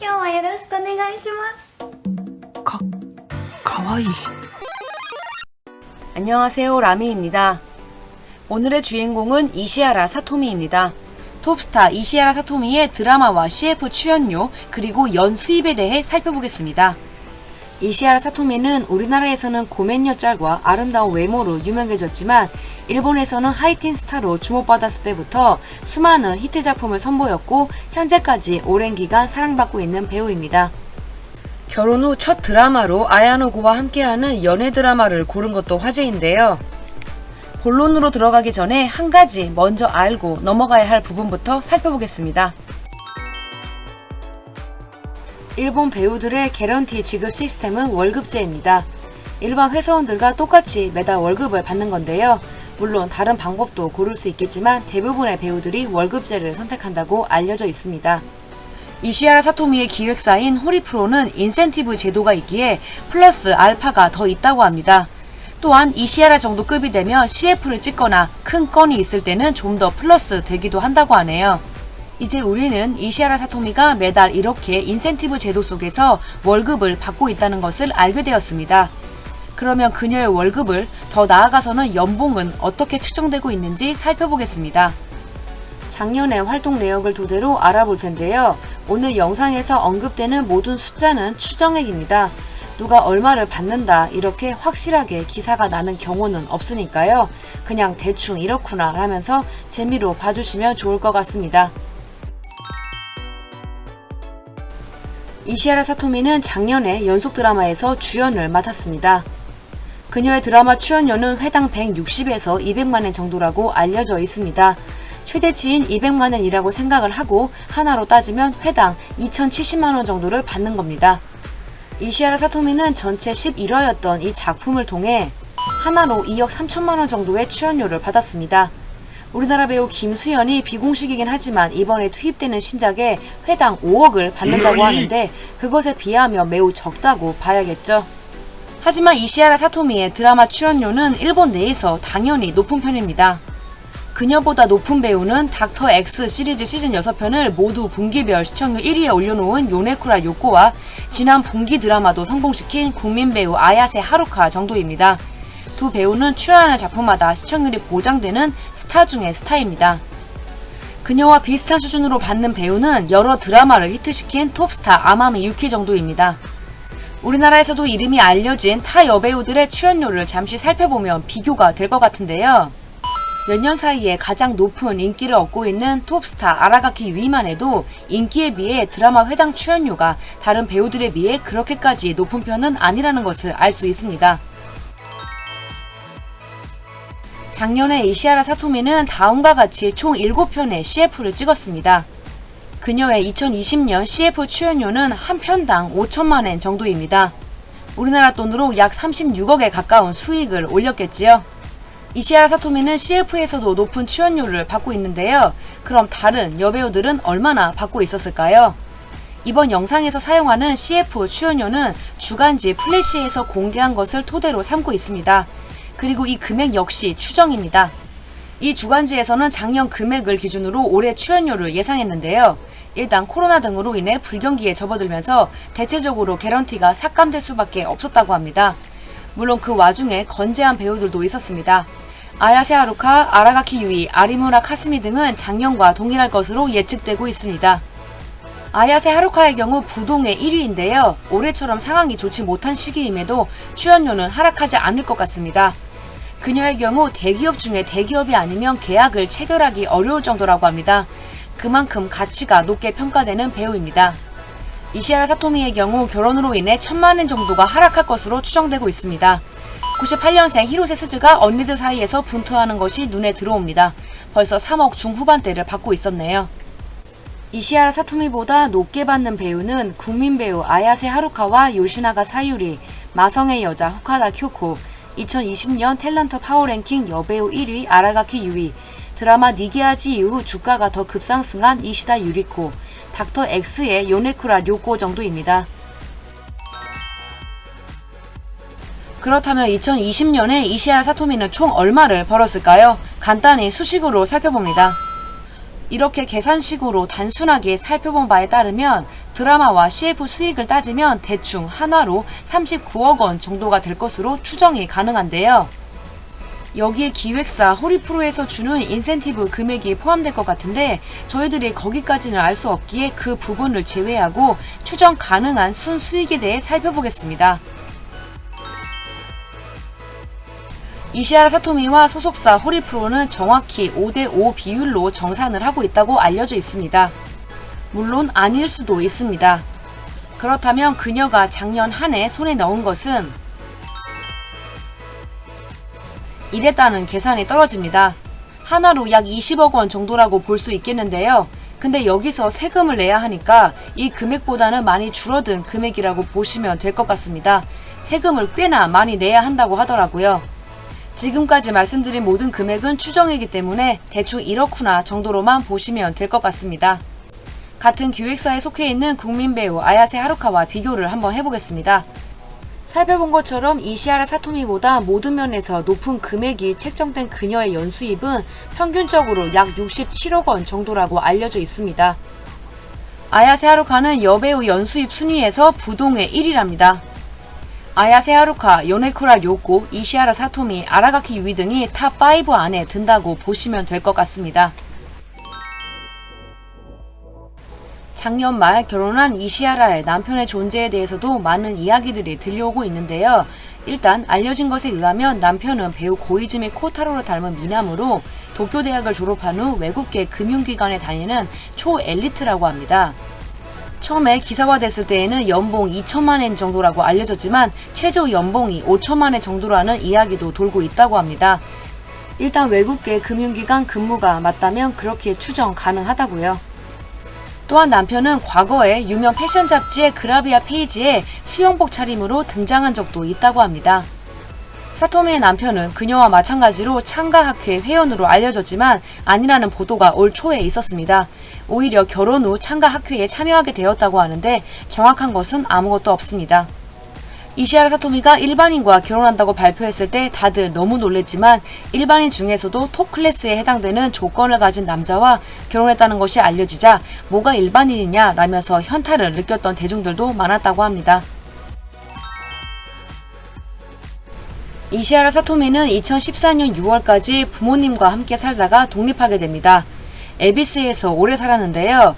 今日はよろしくお願いします。 가, 가와이. 안녕하세요 라미입니다. 오늘의 주인공은 이시아라 사토미입니다. 톱스타 이시아라 사토미의 드라마와 CF 출연료 그리고 연 수입에 대해 살펴보겠습니다. 이시아라 사토미는 우리나라에서는 고맨여 짤과 아름다운 외모로 유명해졌지만 일본에서는 하이틴 스타로 주목받았을 때부터 수많은 히트 작품을 선보였고 현재까지 오랜 기간 사랑받고 있는 배우입니다. 결혼 후 첫 드라마로 아야노고와 함께하는 연애 드라마를 고른 것도 화제인데요. 본론으로 들어가기 전에 한 가지 먼저 알고 넘어가야 할 부분부터 살펴보겠습니다. 일본 배우들의 개런티 지급 시스템은 월급제입니다. 일반 회사원들과 똑같이 매달 월급을 받는 건데요. 물론 다른 방법도 고를 수 있겠지만 대부분의 배우들이 월급제를 선택한다고 알려져 있습니다. 이시아라 사토미의 기획사인 호리프로는 인센티브 제도가 있기에 플러스 알파가 더 있다고 합니다. 또한 이시아라 정도 급이 되면 CF를 찍거나 큰 건이 있을 때는 좀 더 플러스 되기도 한다고 하네요. 이제 우리는 이시아라 사토미가 매달 이렇게 인센티브 제도 속에서 월급을 받고 있다는 것을 알게 되었습니다. 그러면 그녀의 월급을 더 나아가서는 연봉은 어떻게 측정되고 있는지 살펴보겠습니다. 작년의 활동 내역을 토대로 알아볼 텐데요. 오늘 영상에서 언급되는 모든 숫자는 추정액입니다. 누가 얼마를 받는다 이렇게 확실하게 기사가 나는 경우는 없으니까요. 그냥 대충 이렇구나 하면서 재미로 봐주시면 좋을 것 같습니다. 이시아라 사토미는 작년에 연속 드라마에서 주연을 맡았습니다. 그녀의 드라마 출연료는 회당 160에서 200만엔 정도라고 알려져 있습니다. 최대치인 200만엔이라고 생각을 하고 하나로 따지면 회당 2,070만원 정도를 받는 겁니다. 이시아라 사토미는 전체 11화였던 이 작품을 통해 하나로 2억 3천만원 정도의 출연료를 받았습니다. 우리나라 배우 김수현이 비공식이긴 하지만 이번에 투입되는 신작에 회당 5억을 받는다고 하는데 그것에 비하면 매우 적다고 봐야겠죠. 하지만 이시아라 사토미의 드라마 출연료는 일본 내에서 당연히 높은 편입니다. 그녀보다 높은 배우는 닥터 X 시리즈 시즌 6편을 모두 분기별 시청률 1위에 올려놓은 요네쿠라 요코와 지난 분기 드라마도 성공시킨 국민 배우 아야세 하루카 정도입니다. 두 배우는 출연하는 작품마다 시청률이 보장되는 스타 중의 스타입니다. 그녀와 비슷한 수준으로 받는 배우는 여러 드라마를 히트시킨 톱스타 아마미 유키 정도입니다. 우리나라에서도 이름이 알려진 타 여배우들의 출연료를 잠시 살펴보면 비교가 될 것 같은데요. 몇 년 사이에 가장 높은 인기를 얻고 있는 톱스타 아라가키 유이만 해도 인기에 비해 드라마 회당 출연료가 다른 배우들에 비해 그렇게까지 높은 편은 아니라는 것을 알 수 있습니다. 작년에 이시아라 사토미는 다음과 같이 총 7편의 CF를 찍었습니다. 그녀의 2020년 CF 출연료는 한 편당 5천만엔 정도입니다. 우리나라 돈으로 약 36억에 가까운 수익을 올렸겠지요. 이시아라 사토미는 CF에서도 높은 출연료를 받고 있는데요. 그럼 다른 여배우들은 얼마나 받고 있었을까요? 이번 영상에서 사용하는 CF 출연료는 주간지 플래시에서 공개한 것을 토대로 삼고 있습니다. 그리고 이 금액 역시 추정입니다. 이 주간지에서는 작년 금액을 기준으로 올해 출연료를 예상했는데요. 일단 코로나 등으로 인해 불경기에 접어들면서 대체적으로 개런티가 삭감될 수밖에 없었다고 합니다. 물론 그 와중에 건재한 배우들도 있었습니다. 아야세 하루카, 아라가키 유이, 아리무라 카스미 등은 작년과 동일할 것으로 예측되고 있습니다. 아야세 하루카의 경우 부동의 1위인데요. 올해처럼 상황이 좋지 못한 시기임에도 출연료는 하락하지 않을 것 같습니다. 그녀의 경우 대기업 중에 대기업이 아니면 계약을 체결하기 어려울 정도라고 합니다. 그만큼 가치가 높게 평가되는 배우입니다. 이시아라 사토미의 경우 결혼으로 인해 천만 엔 정도가 하락할 것으로 추정되고 있습니다. 98년생 히로세 스즈가 언니들 사이에서 분투하는 것이 눈에 들어옵니다. 벌써 3억 중후반대를 받고 있었네요. 이시아라 사토미보다 높게 받는 배우는 국민 배우 아야세 하루카와 요시나가 사유리, 마성의 여자 후카다 쿄코, 2020년 탤런트 파워랭킹 여배우 1위 아라가키 유이, 드라마 니게아지 이후 주가가 더 급상승한 이시다 유리코, 닥터 X의 요네쿠라 료코 정도입니다. 그렇다면 2020년에 이시아라 사토미는 총 얼마를 벌었을까요? 간단히 수식으로 살펴봅니다. 이렇게 계산식으로 단순하게 살펴본 바에 따르면 드라마와 CF 수익을 따지면 대충 한화로 39억 원 정도가 될 것으로 추정이 가능한데요. 여기에 기획사 호리프로에서 주는 인센티브 금액이 포함될 것 같은데 저희들이 거기까지는 알 수 없기에 그 부분을 제외하고 추정 가능한 순수익에 대해 살펴보겠습니다. 이시아라 사토미와 소속사 호리프로는 정확히 5대5 비율로 정산을 하고 있다고 알려져 있습니다. 물론 아닐 수도 있습니다. 그렇다면 그녀가 작년 한 해 손에 넣은 것은 이랬다는 계산이 떨어집니다. 하나로 약 20억 원 정도라고 볼 수 있겠는데요. 근데 여기서 세금을 내야 하니까 이 금액보다는 많이 줄어든 금액이라고 보시면 될 것 같습니다. 세금을 꽤나 많이 내야 한다고 하더라고요. 지금까지 말씀드린 모든 금액은 추정이기 때문에 대충 이렇구나 정도로만 보시면 될 것 같습니다. 같은 기획사에 속해 있는 국민 배우 아야세 하루카와 비교를 한번 해보겠습니다. 살펴본 것처럼 이시아라 사토미보다 모든 면에서 높은 금액이 책정된 그녀의 연수입은 평균적으로 약 67억 원 정도라고 알려져 있습니다. 아야세 하루카는 여배우 연수입 순위에서 부동의 1위랍니다. 아야세 하루카, 요네쿠라 료코, 이시아라 사토미, 아라가키 유이 등이 탑5 안에 든다고 보시면 될 것 같습니다. 작년 말 결혼한 이시아라의 남편의 존재에 대해서도 많은 이야기들이 들려오고 있는데요. 일단 알려진 것에 의하면 남편은 배우 고이즈미 코타로를 닮은 미남으로 도쿄대학을 졸업한 후 외국계 금융기관에 다니는 초엘리트라고 합니다. 처음에 기사화됐을 때에는 연봉 2천만 엔 정도라고 알려졌지만 최저 연봉이 5천만 엔 정도라는 이야기도 돌고 있다고 합니다. 일단 외국계 금융기관 근무가 맞다면 그렇게 추정 가능하다고요. 또한 남편은 과거에 유명 패션 잡지의 그라비아 페이지에 수영복 차림으로 등장한 적도 있다고 합니다. 사토미의 남편은 그녀와 마찬가지로 창가학회 회원으로 알려졌지만 아니라는 보도가 올 초에 있었습니다. 오히려 결혼 후 창가학회에 참여하게 되었다고 하는데 정확한 것은 아무것도 없습니다. 이시아라 사토미가 일반인과 결혼한다고 발표했을 때 다들 너무 놀랬지만 일반인 중에서도 톱 클래스에 해당되는 조건을 가진 남자와 결혼했다는 것이 알려지자 뭐가 일반인이냐 라면서 현타를 느꼈던 대중들도 많았다고 합니다. 이시아라 사토미는 2014년 6월까지 부모님과 함께 살다가 독립하게 됩니다. 에비스에서 오래 살았는데요.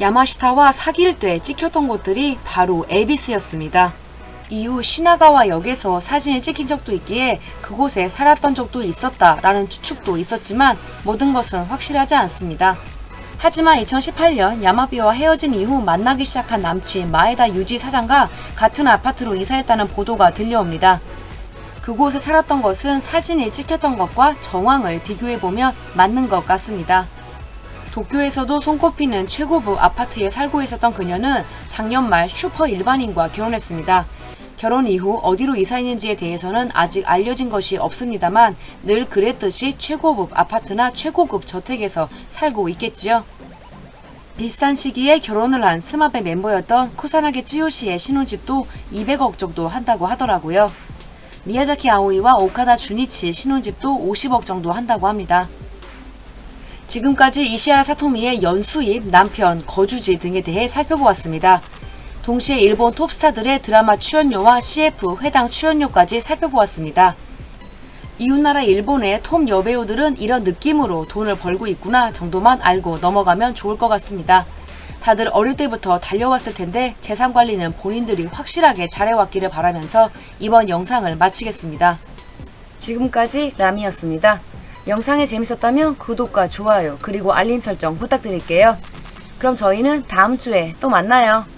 야마시타와 사귈 때 찍혔던 곳들이 바로 에비스였습니다. 이후 시나가와 역에서 사진을 찍힌 적도 있기에 그곳에 살았던 적도 있었다라는 추측도 있었지만 모든 것은 확실하지 않습니다. 하지만 2018년 야마비와 헤어진 이후 만나기 시작한 남친 마에다 유지 사장과 같은 아파트로 이사했다는 보도가 들려옵니다. 그곳에 살았던 것은 사진이 찍혔던 것과 정황을 비교해보면 맞는 것 같습니다. 도쿄에서도 손꼽히는 최고급 아파트에 살고 있었던 그녀는 작년 말 슈퍼 일반인과 결혼했습니다. 결혼 이후 어디로 이사했는지에 대해서는 아직 알려진 것이 없습니다만 늘 그랬듯이 최고급 아파트나 최고급 저택에서 살고 있겠지요. 비슷한 시기에 결혼을 한 스마베 멤버였던 쿠사나게 찌요시의 신혼집도 200억 정도 한다고 하더라고요. 미야자키 아오이와 오카다 주니치 신혼집도 50억 정도 한다고 합니다. 지금까지 이시아라 사토미의 연수입, 남편, 거주지 등에 대해 살펴보았습니다. 동시에 일본 톱스타들의 드라마 출연료와 CF 회당 출연료까지 살펴보았습니다. 이웃나라 일본의 톱 여배우들은 이런 느낌으로 돈을 벌고 있구나 정도만 알고 넘어가면 좋을 것 같습니다. 다들 어릴 때부터 달려왔을 텐데 재산 관리는 본인들이 확실하게 잘해왔기를 바라면서 이번 영상을 마치겠습니다. 지금까지 라미였습니다. 영상이 재밌었다면 구독과 좋아요 그리고 알림 설정 부탁드릴게요. 그럼 저희는 다음 주에 또 만나요.